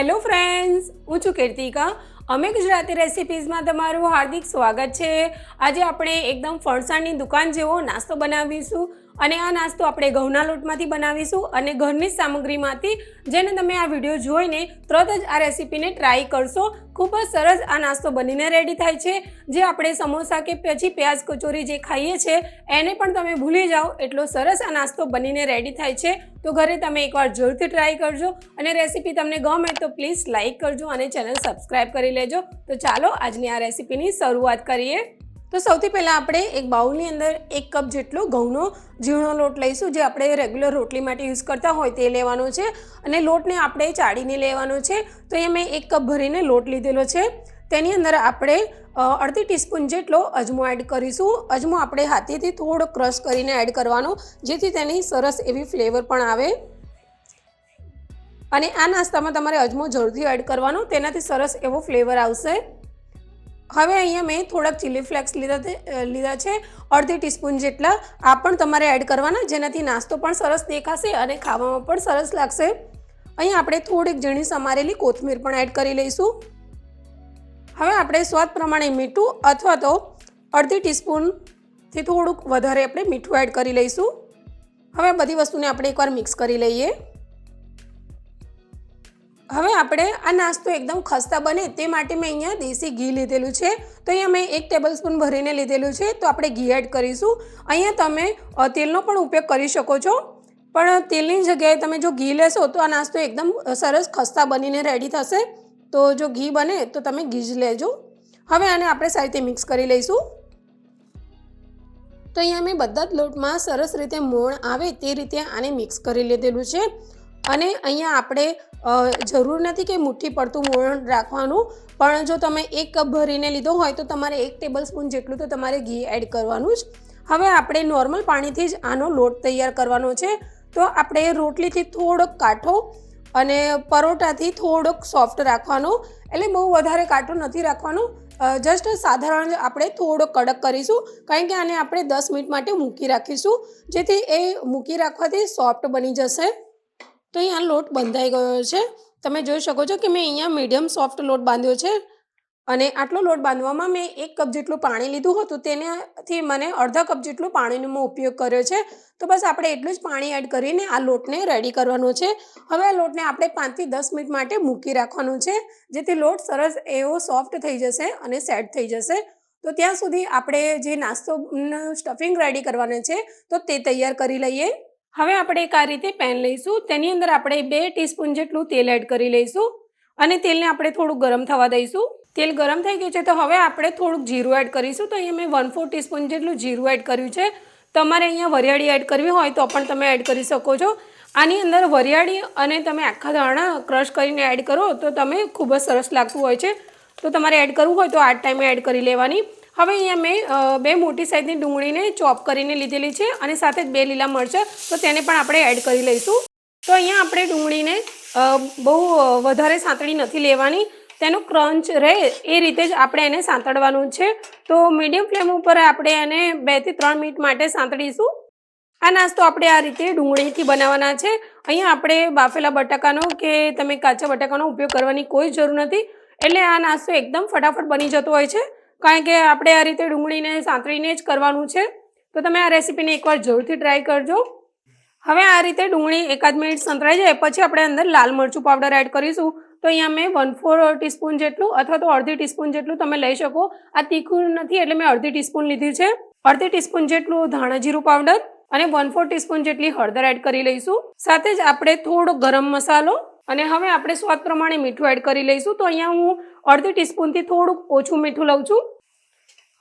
Hello friends, હું છું કીર્તિકા. અમે ગુજરાતી રેસિપીઝમાં તમારું હાર્દિક સ્વાગત છે. આજે આપણે એકદમ ફરસાણની દુકાન જેવો નાસ્તો બનાવીશું અને આ નાસ્તો આપણે ઘઉંના લોટમાંથી બનાવીશું અને ઘરની સામગ્રીમાંથી જેને તમે આ વીડિયો જોઈને તરત જ આ રેસીપીને ટ્રાય કરશો. ખૂબ જ સરસ આ નાસ્તો બનીને રેડી થાય છે. જે આપણે સમોસા કે પછી પ્યાજ કચોરી જે ખાઈએ છીએ એને પણ તમે ભૂલી જાઓ. એટલો સરસ આ નાસ્તો બનીને રેડી થાય છે. તો ઘરે તમે એકવાર જરૂરથી ટ્રાય કરજો અને રેસીપી તમને ગમે તો પ્લીઝ લાઇક કરજો અને ચેનલ સબસ્ક્રાઈબ કરી લેજો. તો ચાલો આજની આ રેસીપીની શરૂઆત કરીએ. તો સૌથી પહેલાં આપણે એક બાઉલની અંદર એક કપ જેટલો ઘઉંનો ઝીણો લોટ લઈશું, જે આપણે રેગ્યુલર રોટલી માટે યુઝ કરતા હોય તે લેવાનો છે. અને લોટને આપણે ચાળીને લેવાનો છે. તો એ મેં એક કપ ભરીને લોટ લીધેલો છે. તેની અંદર આપણે અડધી ટીસ્પૂન જેટલો અજમો એડ કરીશું. અજમો આપણે હાથેથી થોડો ક્રશ કરીને એડ કરવાનો, જેથી તેની સરસ એવી ફ્લેવર પણ આવે. અને આ નાસ્તામાં તમારે અજમો જરૂરથી એડ કરવાનો, તેનાથી સરસ એવો ફ્લેવર આવશે. હવે અહીંયા મેં થોડાક ચીલી ફ્લેક્સ લીધા લીધા છે. અડધી ટીસ્પૂન જેટલા આ પણ તમારે એડ કરવાના, જેનાથી નાસ્તો પણ સરસ દેખાશે અને ખાવામાં પણ સરસ લાગશે. અહીંયા આપણે થોડીક ઝીણી સમારેલી કોથમીર પણ એડ કરી લઈશું. હવે આપણે સ્વાદ પ્રમાણે મીઠું અથવા તો અડધી ટીસ્પૂનથી થોડુંક વધારે આપણે મીઠું એડ કરી લઈશું. હવે બધી વસ્તુને આપણે એકવાર મિક્સ કરી લઈએ. હવે આપણે આ નાસ્તો એકદમ ખસ્તા બને તે માટે મેં અહીંયા દેશી ઘી લીધેલું છે. તો અહીંયા મેં એક ટેબલ સ્પૂન ભરીને લીધેલું છે. તો આપણે ઘી એડ કરીશું. અહીંયા તમે તેલનો પણ ઉપયોગ કરી શકો છો. પણ તેલની જગ્યાએ તમે જો ઘી લેશો તો આ નાસ્તો એકદમ સરસ ખસ્તા બનીને રેડી થશે. તો જો ઘી બને તો તમે ઘી જ લેજો. હવે આને આપણે સારી રીતે મિક્સ કરી લઈશું. તો અહીંયા મેં બધા જ લોટમાં સરસ રીતે મોણ આવે તે રીતે આને મિક્સ કરી લીધેલું છે. અને અહીંયા આપણે જરૂર નથી કે મુઠ્ઠી પડતું મોણ રાખવાનું, પણ જો તમે એક કપ ભરીને લીધો હોય તો તમારે એક ટેબલ સ્પૂન જેટલું તો તમારે ઘી એડ કરવાનું જ. હવે આપણે નોર્મલ પાણીથી જ આનો લોટ તૈયાર કરવાનો છે. તો આપણે રોટલીથી થોડોક કાઠો અને પરોઠાથી થોડોક સોફ્ટ રાખવાનો, એટલે બહુ વધારે કાટો નથી રાખવાનો. જસ્ટ સાધારણ આપણે થોડો કડક કરીશું, કારણ કે આને આપણે દસ મિનિટ માટે મૂકી રાખીશું, જેથી એ મૂકી રાખવાથી સોફ્ટ બની જશે. તો અહીંયા લોટ બંધાઈ ગયો છે. તમે જોઈ શકો છો કે મેં અહીંયા મીડિયમ સોફ્ટ લોટ બાંધ્યો છે. અને આટલો લોટ બાંધવામાં મેં એક કપ જેટલું પાણી લીધું હતું તેનાથી મને અડધા કપ જેટલું પાણીનો મેં ઉપયોગ કર્યો છે. તો બસ આપણે એટલું જ પાણી એડ કરીને આ લોટને રેડી કરવાનો છે. હવે આ લોટને આપણે પાંચથી દસ મિનિટ માટે મૂકી રાખવાનું છે, જેથી લોટ સરસ એવો સોફ્ટ થઈ જશે અને સેટ થઈ જશે. તો ત્યાં સુધી આપણે જે નાસ્તો સ્ટફિંગ રેડી કરવાનો છે, તો તે તૈયાર કરી લઈએ. હવે આપણે એક આ રીતે પેન લઈશું. તેની અંદર આપણે બે ટીસ્પૂન જેટલું તેલ એડ કરી લઈશું. અને તેલને આપણે થોડું ગરમ થવા દઈશું. તેલ ગરમ થઈ ગયું છે, તો હવે આપણે થોડુંક જીરું એડ કરીશું. તો અહીંયા મેં વન ફોર ટીસ્પૂન જેટલું જીરું એડ કર્યું છે. તમારે અહીંયા વરિયાળી એડ કરવી હોય તો પણ તમે એડ કરી શકો છો. આની અંદર વરિયાળી અને તમે આખા ધાણા ક્રશ કરીને એડ કરો, તો તમે ખૂબ જ સરસ લાગતું હોય છે. તો તમારે એડ કરવું હોય તો આ ટાઈમે એડ કરી લેવાની. હવે અહીંયા મેં બે મોટી સાઈઝની ડુંગળીને ચોપ કરીને લીધેલી છે અને સાથે જ બે લીલા મરચાં, તો તેને પણ આપણે એડ કરી લઈશું. તો અહીંયા આપણે ડુંગળીને બહુ વધારે સાંતળી નથી લેવાની. તેનો ક્રંચ રહે, એ રીતે જ આપણે એને સાંતળવાનું છે. તો મીડિયમ ફ્લેમ ઉપર આપણે એને બેથી ત્રણ મિનિટ માટે સાંતળીશું. આ નાસ્તો આપણે આ રીતે ડુંગળીથી બનાવવાના છે. અહીંયા આપણે બાફેલા બટાકાનો કે તમે કાચા બટાકાનો ઉપયોગ કરવાની કોઈ જરૂર નથી. એટલે આ નાસ્તો એકદમ ફટાફટ બની જતો હોય છે. કારણ કે આપણે આ રીતે ડુંગળીને સાંતળીને જ કરવાનું છે. તો તમે આ રેસીપીને એકવાર જરૂરથી ટ્રાય કરજો. હવે આ રીતે ડુંગળી એકાદ મિનિટ સંતળાઈ જાય, પછી આપણે અંદર લાલ મરચું પાવડર એડ કરીશું. તો અહીંયા મેં વન ફોર ટીસ્પૂન જેટલું અથવા તો અડધી ટીસ્પૂન જેટલું તમે લઈ શકો. આ તીખું નથી એટલે મેં અડધી ટીસ્પૂન લીધી છે. અડધી ટીસ્પૂન જેટલું ધાણા જીરું પાવડર અને વન ફોર ટીસ્પૂન જેટલી હળદર એડ કરી લઈશું. સાથે જ આપણે થોડો ગરમ મસાલો અને હવે આપણે સ્વાદ પ્રમાણે મીઠું એડ કરી લઈશું. તો અહીંયા હું અડધી ટીસ્પૂનથી થોડુંક ઓછું મીઠું લઉં છું.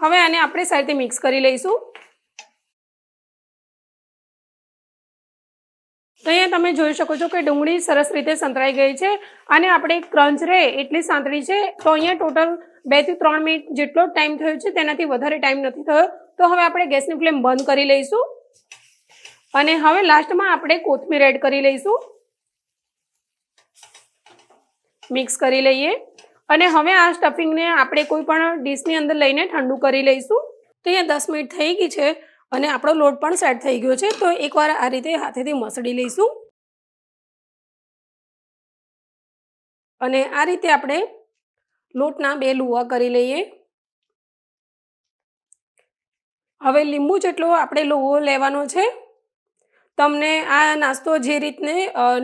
હવે આને આપણે સારી મિક્સ કરી લઈશું. તો અહીંયા તમે જોઈ શકો છો કે ડુંગળી સરસ રીતે સંતરાઈ ગઈ છે અને આપણે ક્રંચ રહે એટલી સાંતળી છે. તો અહીંયા ટોટલ બેથી ત્રણ મિનિટ જેટલો ટાઈમ થયો છે, તેનાથી વધારે ટાઈમ નથી થયો. તો હવે આપણે ગેસની ફ્લેમ બંધ કરી લઈશું. અને હવે લાસ્ટમાં આપણે કોથમીર એડ કરી લઈશું. મિક્સ કરી લઈએ. અને હવે આ સ્ટફિંગને આપણે કોઈ પણ ડીશની અંદર લઈને ઠંડુ કરી લઈશું. તો અહીંયા દસ મિનિટ થઈ ગઈ છે. અને આપણો લોટ પણ સેટ થઈ ગયો છે, તો એકવાર આ રીતે હાથેથી મસળી લઈશું. અને આ રીતે આપણે લોટના બે લુવા કરી લઈએ. હવે લીંબુ જેટલો આપણે લોહો લેવાનો છે, તમને આ નાસ્તો જે રીતને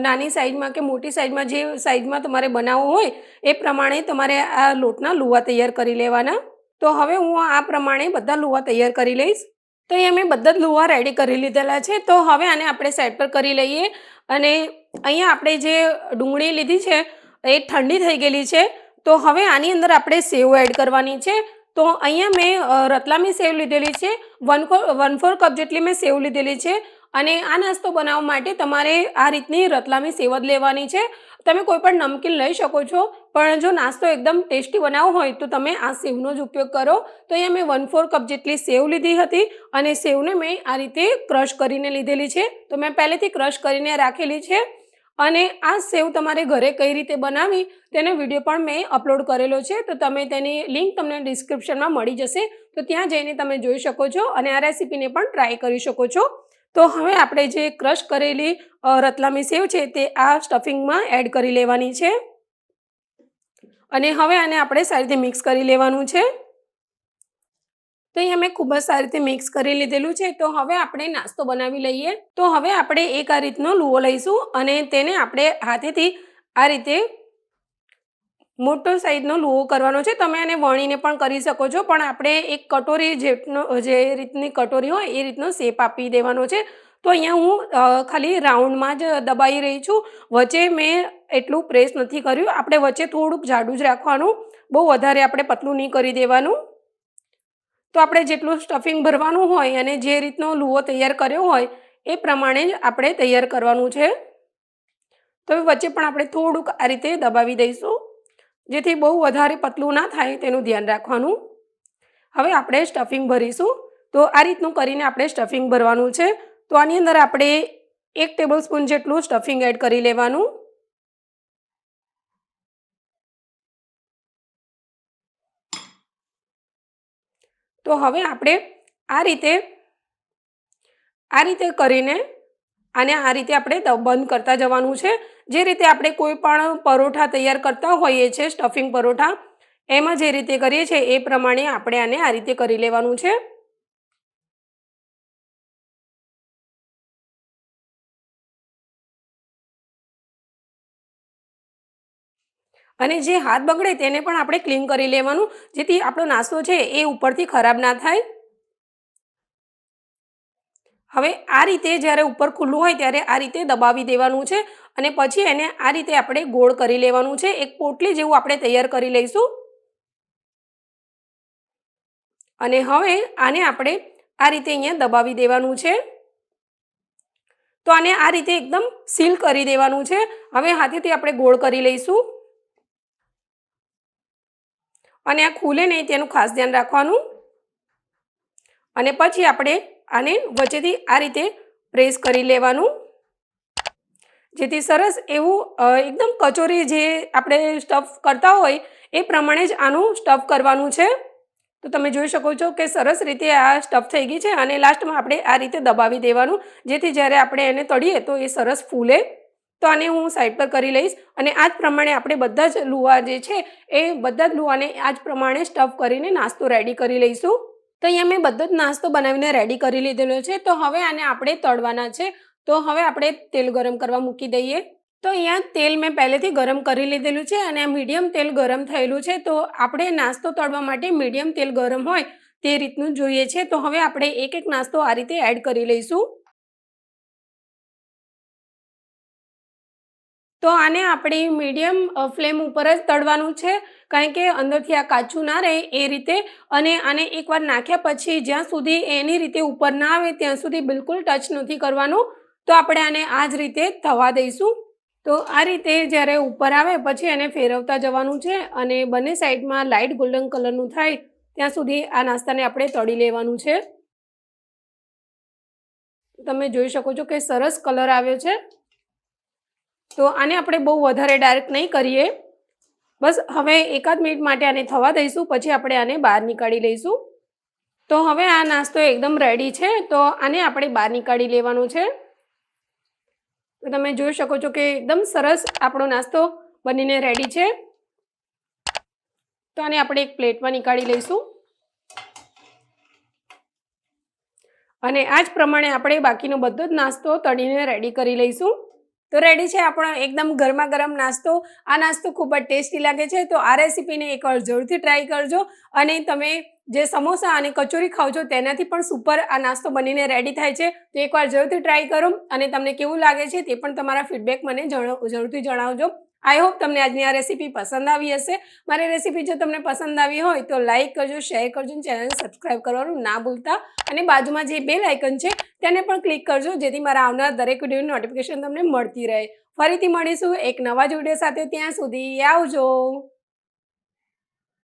નાની સાઈઝમાં કે મોટી સાઈઝમાં જે સાઈઝમાં તમારે બનાવવો હોય, એ પ્રમાણે તમારે આ લોટના લુવા તૈયાર કરી લેવાના. તો હવે હું આ પ્રમાણે બધા લુવા તૈયાર કરી લઈશ. તો અહીંયા મેં બધા જ લુવા રેડી કરી લીધેલા છે. તો હવે આને આપણે સાઈડ પર કરી લઈએ. અને અહીંયા આપણે જે ડુંગળી લીધી છે, એ ઠંડી થઈ ગયેલી છે. તો હવે આની અંદર આપણે સેવ એડ કરવાની છે. તો અહીંયા મેં રતલામી સેવ લીધેલી છે. વન વન ફોર કપ જેટલી મેં સેવ લીધેલી છે. અને આ નાસ્તો બનાવવા માટે તમારે આ રીતની રતલામી સેવ જ લેવાની છે. તમે કોઈ પણ નમકીન લઈ શકો છો, પણ જો નાસ્તો એકદમ ટેસ્ટી બનાવવો હોય તો તમે આ સેવનો જ ઉપયોગ કરો. તો અહીંયા મેં વન ફોર કપ જેટલી સેવ લીધી હતી અને સેવને મેં આ રીતે ક્રશ કરીને લીધેલી છે. તો મેં પહેલેથી ક્રશ કરીને રાખેલી છે અને આ સેવ તમારે ઘરે કઈ રીતે બનાવી તેનો વીડિયો પણ મેં અપલોડ કરેલો છે. તો તમે તેની લિંક તમને ડિસ્ક્રિપ્શનમાં મળી જશે. તો ત્યાં જઈને તમે જોઈ શકો છો અને આ રેસીપીને પણ ટ્રાય કરી શકો છો. તો હવે આપણે જે ક્રશ કરેલી રતલામી સેવ છે તે આ સ્ટફિંગમાં એડ કરી લેવાની છે. અને હવે આને આપણે સારી રીતે મિક્સ કરી લેવાનું છે. તો અહીંયા મેં ખૂબ જ સારી રીતે મિક્સ કરી લીધેલું છે. તો હવે આપણે નાસ્તો બનાવી લઈએ. તો હવે આપણે એક આ રીતનો લુઓ લઈશું અને તેને આપણે હાથેથી આ રીતે મોટો સાઈઝનો લુઓ કરવાનો છે. તમે એને વણીને પણ કરી શકો છો. પણ આપણે એક કટોરી જેટનો, જે રીતની કટોરી હોય એ રીતનો શેપ આપી દેવાનો છે. તો અહીંયા હું ખાલી રાઉન્ડમાં જ દબાઈ રહી છું. વચ્ચે મેં એટલું પ્રેસ નથી કર્યું. આપણે વચ્ચે થોડુંક જાડું જ રાખવાનું. બહુ વધારે આપણે પતલું નહીં કરી દેવાનું. તો આપણે જેટલું સ્ટફિંગ ભરવાનું હોય અને જે રીતનો લુઓ તૈયાર કર્યો હોય એ પ્રમાણે જ આપણે તૈયાર કરવાનું છે. તો વચ્ચે પણ આપણે થોડુંક આ રીતે દબાવી દઈશું. જેથી બહુ વધારે પતલું ના થાય તેનું ધ્યાન રાખવાનું. હવે આપણે સ્ટફિંગ ભરીશું. તો આ રીતનું કરીને આપણે સ્ટફિંગ ભરવાનું છે. તો આની અંદર આપણે એક ટેબલ સ્પૂન જેટલું સ્ટફિંગ એડ કરી લેવાનું. તો હવે આપણે આ રીતે આ રીતે કરીને આને આ રીતે આપણે બંધ કરતા જવાનું છે. જે રીતે આપણે કોઈ પણ પરોઠા તૈયાર કરતા હોઈએ છીએ સ્ટફિંગ પરોઠા, એમાં જે રીતે કરીએ છીએ એ પ્રમાણે આપણે આને આ રીતે કરી લેવાનું છે. અને જે હાથ બગડે તેને પણ આપણે ક્લીન કરી લેવાનું, જેથી આપણો નાસ્તો છે એ ઉપરથી ખરાબ ના થાય. હવે આ રીતે જ્યારે ઉપર ખુલ્લું હોય ત્યારે આ રીતે દબાવી દેવાનું છે અને પછી એને આ રીતે આપણે ગોળ કરી લેવાનું છે. એક પોટલી જેવું આપણે તૈયાર કરી લઈશું. અને હવે આને આપણે આ રીતે અહીંયા દબાવી દેવાનું છે. તો આને આ રીતે એકદમ સીલ કરી દેવાનું છે. હવે હાથેથી આપણે ગોળ કરી લઈશું. અને આ ખુલે નહીં તેનું ખાસ ધ્યાન રાખવાનું. અને પછી આપણે આને વચ્ચેથી આ રીતે પ્રેસ કરી લેવાનું. જેથી સરસ એવું એકદમ કચોરી જે આપણે સ્ટફ કરતા હોય, એ પ્રમાણે જ આનું સ્ટફ કરવાનું છે. તો તમે જોઈ શકો છો કે સરસ રીતે આ સ્ટફ થઈ ગઈ છે અને લાસ્ટમાં આપણે આ રીતે દબાવી દેવાનું. જેથી જ્યારે આપણે એને તળીએ તો એ સરસ ફૂલે. તો આને હું સાઈડ પર કરી લઈશ અને આ જ પ્રમાણે આપણે બધા જ લુવા જે છે, એ બધા જ લુવાને આ જ પ્રમાણે સ્ટફ કરીને નાસ્તો રેડી કરી લઈશું. તો અહીંયા મેં બધો જ નાસ્તો બનાવીને રેડી કરી લીધેલો છે. તો હવે આને આપણે તળવાના છે. તો હવે આપણે તેલ ગરમ કરવા મૂકી દઈએ. તો અહીંયા તેલ મેં પહેલેથી ગરમ કરી લીધેલું છે અને મીડિયમ તેલ ગરમ થયેલું છે. તો આપણે નાસ્તો તળવા માટે મીડિયમ તેલ ગરમ હોય તે રીતનું જોઈએ છે. તો હવે આપણે એક એક નાસ્તો આ રીતે એડ કરી લઈશું. તો આને આપણે મીડિયમ ફ્લેમ ઉપર જ તળવાનું છે. કારણ કે અંદરથી આ કાચું ના રહે એ રીતે. અને આને એકવાર નાખ્યા પછી જ્યાં સુધી એની રીતે ઉપર ના આવે ત્યાં સુધી બિલકુલ ટચ નથી કરવાનું. તો આપણે આને આ જ રીતે થવા દઈશું. તો આ રીતે જ્યારે ઉપર આવે પછી એને ફેરવતા જવાનું છે અને બંને સાઈડમાં લાઇટ ગોલ્ડન કલરનું થાય ત્યાં સુધી આ નાસ્તાને આપણે તળી લેવાનું છે. તમે જોઈ શકો છો કે સરસ કલર આવ્યો છે. તો આને આપણે બહુ વધારે ડાર્ક નહીં કરીએ. બસ હવે એકાદ મિનિટ માટે આને થવા દઈશું, પછી આપણે આને બહાર નીકાળી લઈશું. તો હવે આ નાસ્તો એકદમ રેડી છે, તો આને આપણે બહાર નીકાળી લેવાનું છે. તો તમે જોઈ શકો છો કે એકદમ સરસ આપણો નાસ્તો બનીને રેડી છે. તો આને આપણે એક પ્લેટમાં નીકાળી લઈશું. અને આ જ પ્રમાણે આપણે બાકીનો બધો જ નાસ્તો તળીને રેડી કરી લઈશું. તો રેડી છે આપણો એકદમ ગરમા ગરમ નાસ્તો. આ નાસ્તો ખૂબ જ ટેસ્ટી લાગે છે. તો આ રેસીપીને એકવાર જરૂરથી ટ્રાય કરજો અને તમે જે સમોસા અને કચોરી ખાવ છો તેનાથી પણ સુપર આ નાસ્તો બનીને રેડી થાય છે. તો એકવાર જરૂરથી ટ્રાય કરો અને તમને કેવું લાગે છે તે પણ તમારા ફીડબેક મને જણાવ, જરૂરથી જણાવજો. આઈ હોપ તમને આજની આ રેસીપી પસંદ આવી હશે. મારી રેસીપી જો તમને પસંદ આવી હોય તો લાઇક કરજો શેર કરજો અને ચેનલને સબસ્ક્રાઈબ કરવાનું ના ભૂલતા. અને બાજુમાં જે બેલ આઇકન છે તેને પણ ક્લિક કરજો, જેથી મારા આવનાર દરેક વિડીયોની નોટિફિકેશન તમને મળતી રહે. ફરીથી મળીશું એક નવા જ વીડિયો સાથે ત્યાં સુધી આવજો.